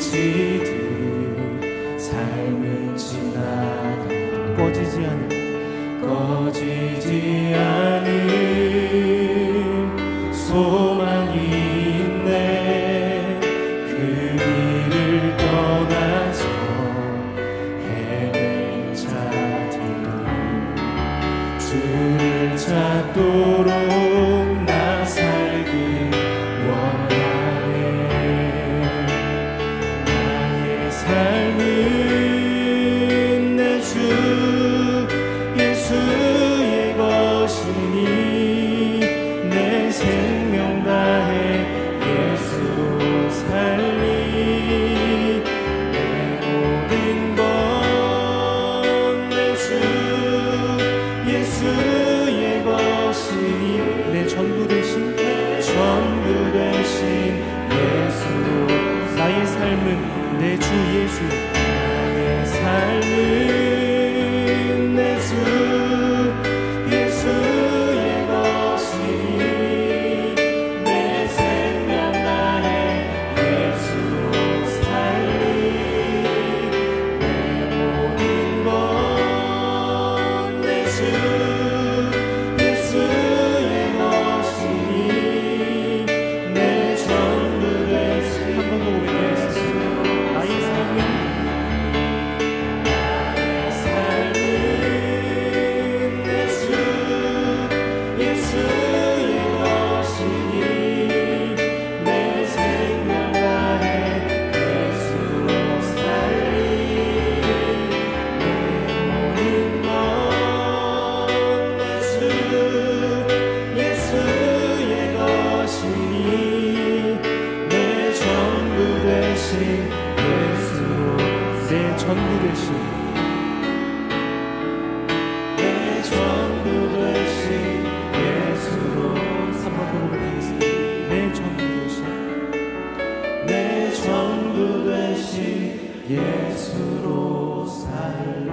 지든 삶을 지나가. 꺼지지 않는 꺼지지 않아. 예수로 살리.